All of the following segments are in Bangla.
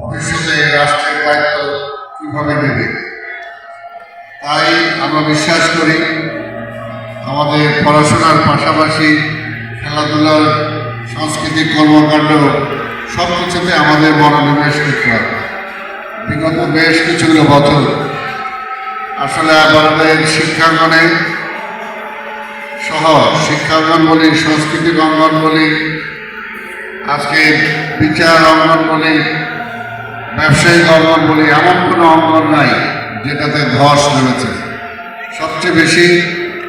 ভবিষ্যতে রাষ্ট্রের দায়িত্ব কীভাবে নেবে? তাই আমরা বিশ্বাস করি আমাদের পড়াশোনার পাশাপাশি খেলাধুলার সাংস্কৃতিক কর্মকাণ্ড সব কিছুতে আমাদের মনোনিবেশ করতে হবে। বিগত বেশ কিছুগুলো বছর আসলে আমাদের শিক্ষাঙ্গনে সহ শিক্ষাঙ্গন বলি, সাংস্কৃতিক অঙ্গন বলি আজকে বিচার অঙ্গন বলি, ব্যবসায়িক অঙ্গন বলি, এমন কোনো অঙ্গন নাই যেটাতে ধস নেমেছে। সবচেয়ে বেশি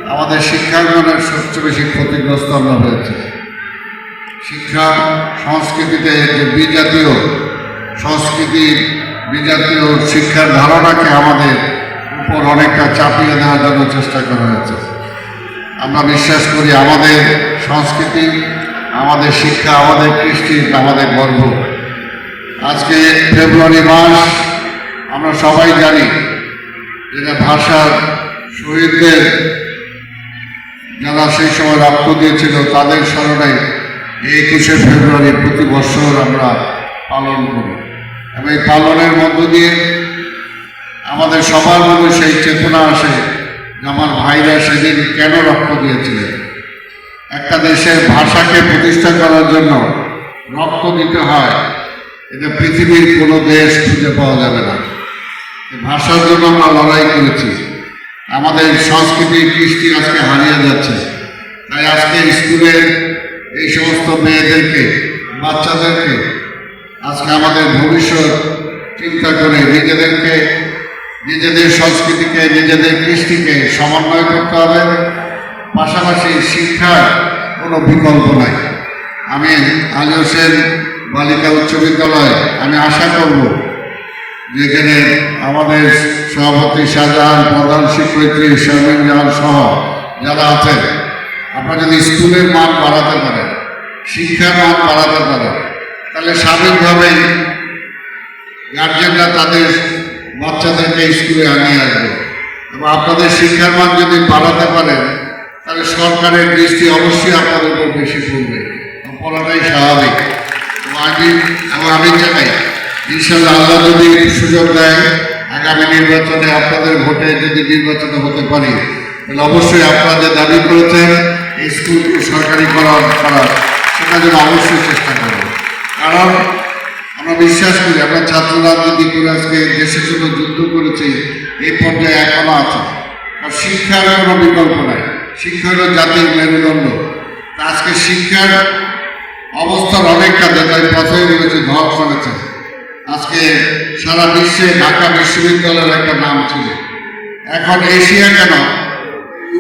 আমাদের শিক্ষাঙ্গনের সবচেয়ে বেশি ক্ষতিগ্রস্ত আমরা হয়েছে। শিক্ষা সংস্কৃতিতে যে বিজাতীয় সংস্কৃতি, বিজাতীয় শিক্ষার ধারণাকে আমাদের উপর অনেকটা চাপিয়ে দেওয়ার জন্য চেষ্টা করা হয়েছে। আমরা বিশ্বাস করি আমাদের সংস্কৃতি আমাদের শিক্ষা, আমাদের কৃষ্টি, আমাদের গর্ব। আজকে ফেব্রুয়ারি মাস, আমরা সবাই জানি যেটা ভাষার শহীদদের যারা সেই সময় রক্ত দিয়েছিল, তাদের স্মরণে এই একুশে ফেব্রুয়ারি প্রতি বছর আমরা পালন করি। এবং এই পালনের মধ্য দিয়ে আমাদের সবার মনে সেই চেতনা আসে যে আমার ভাইরা সেদিন কেন রক্ত দিয়েছিলেন? একটা দেশের ভাষাকে প্রতিষ্ঠা করার জন্য রক্ত দিতে হয় এটা পৃথিবীর কোনো দেশ খুঁজে পাওয়া যাবে না। ভাষার জন্য আমরা লড়াই করেছি। আমাদের সংস্কৃতি কৃষ্টি আজকে হারিয়ে যাচ্ছে। তাই আজকে স্কুলের এই সমস্ত মেয়েদেরকে, বাচ্চাদেরকে, আজকে আমাদের ভবিষ্যৎ চিন্তা করে নিজেদেরকে, নিজেদের সংস্কৃতিকে, নিজেদের কৃষ্টিকে সমন্বয় করতে হবে। পাশাপাশি শিক্ষার কোনো বিকল্প নাই। আমি আলী হোসেন বালিকা উচ্চ বিদ্যালয়, আমি আশা করব যেখানে আমাদের সভাপতি শাহজাহান, প্রধান শিক্ষয়িত্রী শারমিন জাহান সহ যারা আছেন, আপনারা যদি স্কুলের মান বাড়াতে পারেন, শিক্ষার মান বাড়াতে পারেন, তাহলে স্বাভাবিকভাবেই গার্জেনরা তাদের বাচ্চাদেরকে স্কুলে আনিয়ে আসবে। এবং আপনাদের শিক্ষার মান যদি বাড়াতে পারেন তাহলে সরকারের দৃষ্টি অবশ্যই আপনাদের উপর বেশি পড়বে। পড়াটাই স্বাভাবিক। আমি আমি চাই ইনশাল্লাহ আল্লাহ যদি সুযোগ দেয়, আগামী নির্বাচনে আপনাদের ভোটে যদি নির্বাচনে হতে পারি, তাহলে অবশ্যই আপনারা যে দাবি করেছেন, এই স্কুলকে সরকারি করা করার, সেটা যেন অবশ্যই চেষ্টা করব কারণ আমরা বিশ্বাস করি, আমরা ছাত্র রাজনীতি করে আজকে দেশের জন্য যুদ্ধ করেছি, এই পর্যায়ে এখনও আছে। আর শিক্ষার কোনো বিকল্প নাই। শিক্ষা হলো জাতির মেরুদণ্ড। আজকে শিক্ষার অবস্থার অনেকটা যেটাই পথে রয়েছে, ধপ করেছে। আজকে সারা বিশ্বে ঢাকা বিশ্ববিদ্যালয়ের একটা নাম ছিল। এখন এশিয়া কেন?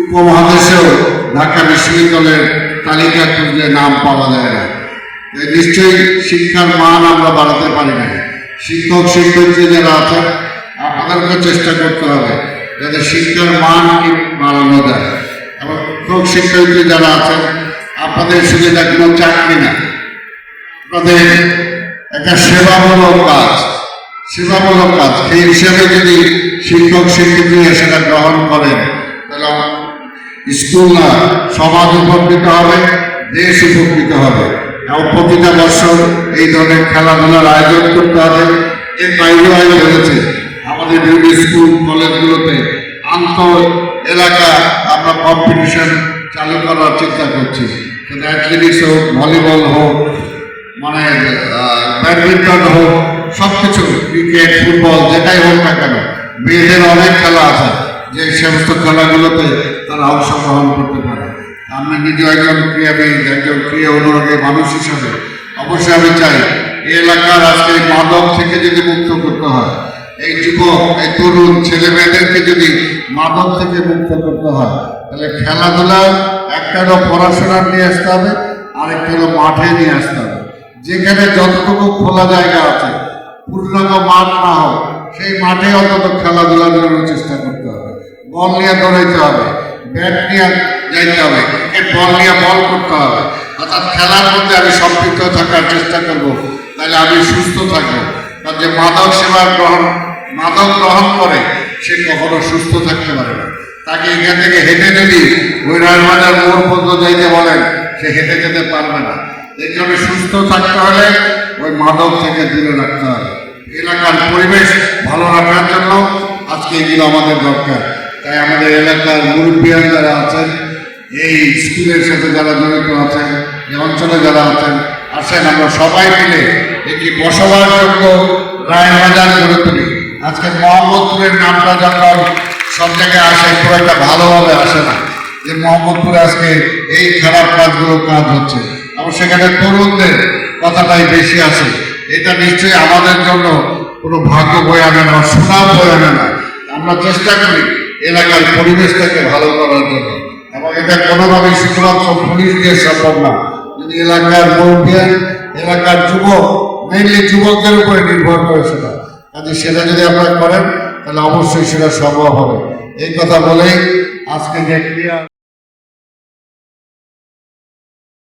উপমহাদেশেও ঢাকা বিশ্ববিদ্যালয়ের তালিকা খুঁজলে নাম পাওয়া যায় না। নিশ্চয়ই শিক্ষার মান আমরা বাড়াতে পারি না শিক্ষক, শিক্ষয়িত্রী যারা আছেন আপনাদেরকে চেষ্টা করতে হবে যাতে শিক্ষার মান বাড়ানো যায়। এবং শিক্ষয়িত্রী যারা আছেন, আপনাদের সুবিধা কোনো চাকরি না আপনাদের একটা সেবামূলক কাজ সেবামূলক কাজ। সেই হিসেবে যদি শিক্ষক শিক্ষিত্রীরা সেটা গ্রহণ করেন, তাহলে স্কুল না, সমাজ উপকৃত হবে, দেশ উপকৃত হবে। এবং প্রতিটা বছর এই ধরনের খেলাধুলার আয়োজন করতে হবে। এর বাইরেও আয়োজন হয়েছে আমাদের বিভিন্ন স্কুল, কলেজগুলোতে আন্ত এলাকা আমরা কম্পিটিশন চালু করার চিন্তা করছি। সেটা অ্যাথলেটিক্স হোক ভলিবল হোক মানে ব্যাডমিন্টন হোক সব কিছু ক্রিকেট ফুটবল যেটাই হোক না কেন, মেয়েদের অনেক খেলা আছে, যে সমস্ত খেলাগুলোতে তারা অংশগ্রহণ করতে পারে। আমি নিজে একজন ক্রীড়াবিদ, একজন ক্রিয়া অনুরাগী মানুষ হিসাবে অবশ্যই আমি চাই এলাকার আজকে মাদক থেকে যদি মুক্ত করতে হয় এই যুবক, এই তরুণ ছেলে মেয়েদেরকে যদি মাদক থেকে মুক্ত করতে হয়, তাহলে খেলাধুলা একটা হলো পড়াশোনা নিয়ে আসতে হবে, আরেকটা হলো মাঠে নিয়ে আসতে হবে। যেখানে যতটুকু খোলা জায়গা আছে, পূর্ণাঙ্গ মাঠ না হোক, সেই মাঠে অন্তত খেলাধুলা করার চেষ্টা করতে হবে। বল নিয়ে দৌড়াইতে হবে, ব্যাট নিয়ে যাইতে হবে, ক্রিকেট বল নিয়ে বল করতে হবে। অর্থাৎ খেলার মধ্যে আমি সম্পৃক্ত থাকার চেষ্টা করব, তাহলে আমি সুস্থ থাকব। কারণ যে মাদক সেবা গ্রহণ মাদক গ্রহণ করে, সে কখনো সুস্থ থাকতে পারে না। তাকে এখান থেকে হেঁটে যদি ওই রায়বাজার মোড় পর্যন্ত যাইতে বলেন, সে হেঁটে যেতে পারবে না। এই জন্য সুস্থ থাকতে হলে ওই মাদক থেকে দূরে রাখতে হবে। এলাকার পরিবেশ ভালো রাখার জন্য আজকে এগুলো আমাদের দরকার। তাই আমাদের এলাকার মুরব্বিয়ান যারা আছেন, এই স্কুলের সাথে যারা জড়িত আছেন, এই অঞ্চলে যারা আছেন, আসেন আমরা সবাই মিলে একটি বসবাসযোগ্য রায় বাজার গড়ে তুলি। আজকে মোহাম্মদপুরের নামটা যখন সব জায়গায় আসে খুব একটা ভালোভাবে আসে না। যে মোহাম্মদপুরে আজকে এই খারাপ কাজগুলো কাজ হচ্ছে। এবং সেখানে তরুণদের কথাটাই বেশি আছে। এটা নিশ্চয়ই আমাদের জন্য কোনো ভাগ্য বয়ে আনে না, সুনাম বয়ে আনে না। আমরা চেষ্টা করি এলাকার পরিবেশটাকে ভালো করার জন্য। এবং এটা কোনোভাবেই শুধুমাত্র পুলিশ দিয়ে সম্ভব না। যদি এলাকার মুরব্বিয়ান এলাকার যুবক মেনলি যুবকদের উপরে নির্ভর করে সেটা। কাজে সেটা যদি আপনারা করেন, তাহলে অবশ্যই সেটা সম্ভব হবে। এই কথা বলেই আজকে যে ক্রিয়া